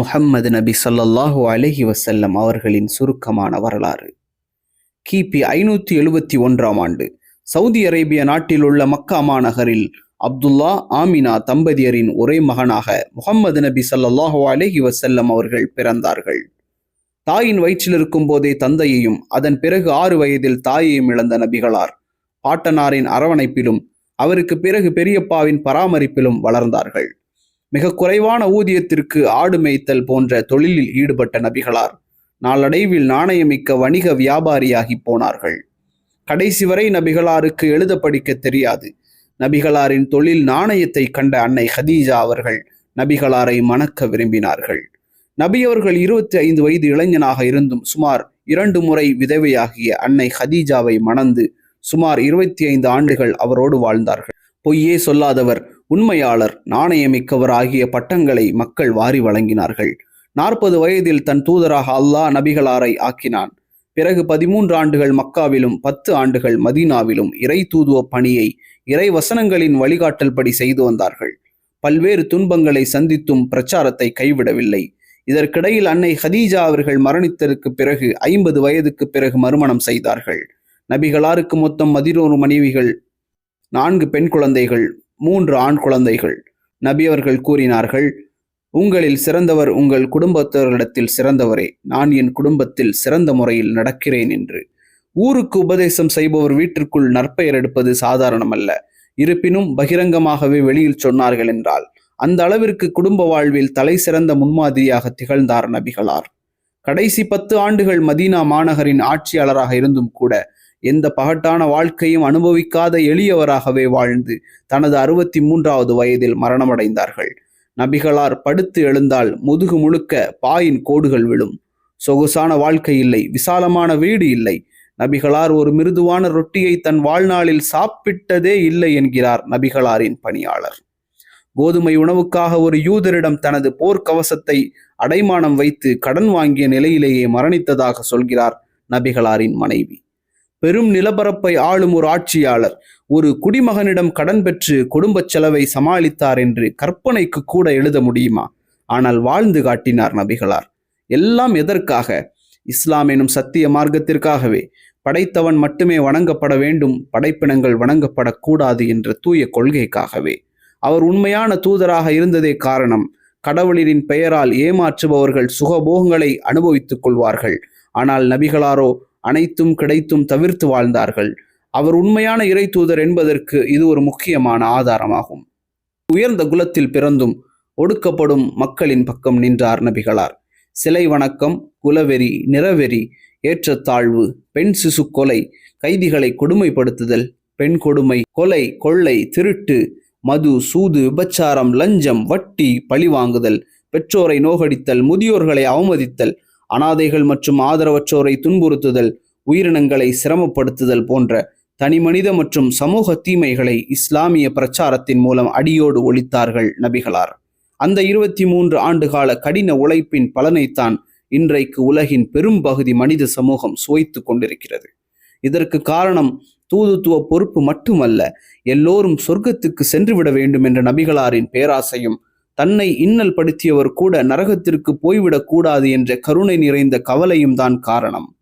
முஹம்மது நபி ஸல்லல்லாஹு அலஹி வசல்லம் அவர்களின் சுருக்கமான வரலாறு. கிபி ஐநூற்றி எழுபத்தி ஒன்றாம் ஆண்டு சவுதி அரேபிய நாட்டில் உள்ள மக்கா மாநகரில் அப்துல்லா ஆமினா தம்பதியரின் ஒரே மகனாக முகம்மது நபி ஸல்லல்லாஹு அலஹி வசல்லம் அவர்கள் பிறந்தார்கள். தாயின் வயிற்றில் இருக்கும் போதே தந்தையையும் அதன் பிறகு ஆறு வயதில் தாயையும் இழந்த நபிகளார் பாட்டனாரின் அரவணைப்பிலும் அவருக்கு பிறகு பெரியப்பாவின் பராமரிப்பிலும் வளர்ந்தார்கள். மிக குறைவான ஊதியத்திற்கு ஆடு மேய்த்தல் போன்ற தொழிலில் ஈடுபட்ட நபிகளார். நாளடைவில் நாணயமிக்க வணிக வியாபாரியாகி போனார்கள். கடைசி வரை நபிகளாருக்கு எழுத படிக்க தெரியாது. நபிகளாரின் தொழில் நாணயத்தை கண்ட அன்னை ஹதீஜா அவர்கள் நபிகளாரை மணக்க விரும்பினார்கள். நபி அவர்கள் இருபத்தி ஐந்து வயது இளைஞனாக இருந்தும் சுமார் இரண்டு முறை விதவையாகிய அன்னை ஹதீஜாவை மணந்து சுமார் இருபத்தி ஐந்து ஆண்டுகள் அவரோடு வாழ்ந்தார்கள். பொய்யே சொல்லாதவர் உண்மையாளர் நாணயமிக்கவர் ஆகிய பட்டங்களை மக்கள் வாரி வழங்கினார்கள். நாற்பது வயதில் தன் தூதராக அல்லாஹ் நபிகளாரை ஆக்கினான். பிறகு பதிமூன்று ஆண்டுகள் மக்காவிலும் பத்து ஆண்டுகள் மதீனாவிலும் இறை தூதுவ பணியை இறை வசனங்களின் வழிகாட்டல் படி செய்து வந்தார்கள். பல்வேறு துன்பங்களை சந்தித்தும் பிரச்சாரத்தை கைவிடவில்லை. இதற்கிடையில் அன்னை ஹதீஜா அவர்கள் மரணித்ததற்கு பிறகு ஐம்பது வயதுக்கு பிறகு மறுமணம் செய்தார்கள். நபிகளாருக்கு மொத்தம் பதினோரு மனைவிகள் நான்கு பெண் குழந்தைகள் மூன்று ஆண் குழந்தைகள். நபி அவர்கள் கூறினார்கள் உங்களில் சிறந்தவர் உங்கள் குடும்பத்தவர்களிடத்தில் சிறந்தவரே. நான் என் குடும்பத்தில் சிறந்த முறையில் நடக்கிறேன் என்று. ஊருக்கு உபதேசம் செய்பவர் வீட்டிற்குள் நற்பெயர் எடுப்பது சாதாரணமல்ல. இருப்பினும் பகிரங்கமாகவே வெளியில் சொன்னார்கள் என்றால் அந்த அளவிற்கு குடும்ப வாழ்வில் தலை சிறந்த முன்மாதிரியாக திகழ்ந்தார் நபிகளார். கடைசி பத்து ஆண்டுகள் மதீனா மாநகரின் ஆட்சியாளராக இருந்தும் கூட எந்த பகட்டான வாழ்க்கையும் அனுபவிக்காத எளியவராகவே வாழ்ந்து தனது அறுபத்தி மூன்றாவது வயதில் மரணமடைந்தார்கள். நபிகளார் படுத்து எழுந்தால் முதுகு முழுக்க பாயின் கோடுகள் விழும். சொகுசான வாழ்க்கை இல்லை விசாலமான வீடு இல்லை. நபிகளார் ஒரு மிருதுவான ரொட்டியை தன் வாழ்நாளில் சாப்பிட்டதே இல்லை என்கிறார் நபிகளாரின் பணியாளர். கோதுமை உணவுக்காக ஒரு யூதரிடம் தனது போர்க்கவசத்தை அடைமானம் வைத்து கடன் வாங்கிய நிலையிலேயே மரணித்ததாக சொல்கிறார் நபிகளாரின் மனைவி. பெரும் நிலப்பரப்பை ஆளும் ஒரு ஆட்சியாளர். ஒரு குடிமகனிடம் கடன் பெற்று குடும்பச் செலவை சமாளித்தார் என்று கற்பனைக்கு கூட எழுத முடியுமா? ஆனால் வாழ்ந்து காட்டினார் நபிகளார். எல்லாம் எதற்காக? இஸ்லாம் எனும் சத்திய மார்க்கத்திற்காகவே. படைத்தவன் மட்டுமே வணங்கப்பட வேண்டும் படைப்பினங்கள் வணங்கப்படக்கூடாது என்ற தூய கொள்கைக்காகவே. அவர் உண்மையான தூதராக இருந்ததே காரணம் கடவுளின் பெயரால் ஏமாற்றுபவர்கள் சுகபோகங்களை அனுபவித்துக் கொள்வார்கள். ஆனால் நபிகளாரோ அனைத்தும் கிடைத்தும் தவிர்த்து வாழ்ந்தார்கள். அவர் உண்மையான இறை தூதர் என்பதற்கு இது ஒரு முக்கியமான ஆதாரமாகும். உயர்ந்த குலத்தில் பிறந்தும் ஒடுக்கப்படும் மக்களின் பக்கம் நின்றார் நபிகளார். சிலை வணக்கம் குலவெறி நிறவெறி ஏற்றத்தாழ்வு பெண் சிசு கொலை கைதிகளை கொடுமைப்படுத்துதல் பெண் கொடுமை கொலை கொள்ளை திருட்டு மது சூது விபச்சாரம் லஞ்சம் வட்டி பழிவாங்குதல் பெற்றோரை நோகடித்தல் முதியோர்களை அவமதித்தல் அனாதைகள் மற்றும் ஆதரவற்றோரை துன்புறுத்துதல் உயிரினங்களை சிரமப்படுத்துதல் போன்ற தனிமனித மற்றும் சமூக தீமைகளை இஸ்லாமிய பிரச்சாரத்தின் மூலம் அடியோடு ஒழித்தார்கள் நபிகளார். அந்த இருபத்தி மூன்று ஆண்டுகால கடின உழைப்பின் பலனைத்தான் இன்றைக்கு உலகின் பெரும் பகுதி மனித சமூகம் சுவைத்து கொண்டிருக்கிறது. இதற்கு காரணம் தூதுத்துவ பொறுப்பு மட்டுமல்ல எல்லோரும் சொர்க்கத்துக்கு சென்றுவிட வேண்டும் என்ற நபிகளாரின் பேராசையும் தன்னை இன்னல் படுத்தியவர் கூட நரகத்திற்கு போய்விடக் கூடாது என்ற கருணை நிறைந்த கவலையும் தான் காரணம்.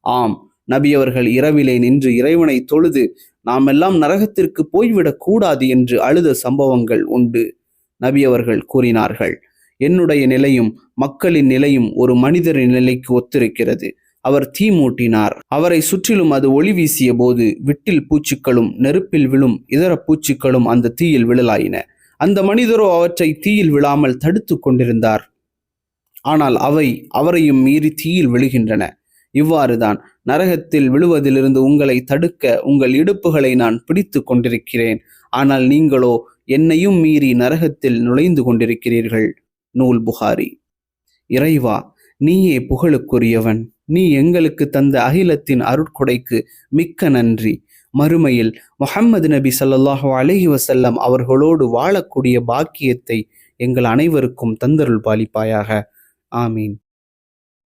ஆம் நபி அவர்கள் இரவிலே நின்று இறைவனை தொழுது நாம் எல்லாம் நரகத்திற்கு போய்விடக் கூடாது என்று அழுத சம்பவங்கள் உண்டு நபி அவர்கள் கூறினார்கள். என்னுடைய நிலையும் மக்களின் நிலையும் ஒரு மனிதரின் நிலைக்கு ஒத்திருக்கிறது. அவர் தீ மூட்டினார். அவரை சுற்றிலும் அது ஒளி வீசிய போது விட்டில் பூச்சிகளும் நெருப்பில் விழும் இதர பூச்சிக்களும் அந்த தீயில் விழலாயின. அந்த மனிதரோ அவற்றை தீயில் விழாமல் தடுத்து கொண்டிருந்தார். ஆனால் அவை அவரையும் மீறி தீயில் விழுகின்றன. இவ்வாறுதான் நரகத்தில் விழுவதிலிருந்து உங்களை தடுக்க உங்கள் இடுப்புகளை நான் பிடித்து கொண்டிருக்கிறேன். ஆனால் நீங்களோ என்னையும் மீறி நரகத்தில் நுழைந்து கொண்டிருக்கிறீர்கள். நூல் புகாரி. இறைவா நீயே புகழுக்குரியவன். நீ எங்களுக்கு தந்த அகிலத்தின் அருட்கொடைக்கு மிக்க நன்றி. மறுமையில் முஹம்மது நபி ஸல்லல்லாஹு அலஹி வசல்லம் அவர்களோடு வாழக்கூடிய பாக்கியத்தை எங்கள் அனைவருக்கும் தந்தருள் பாலிப்பாயாக. ஆமீன்.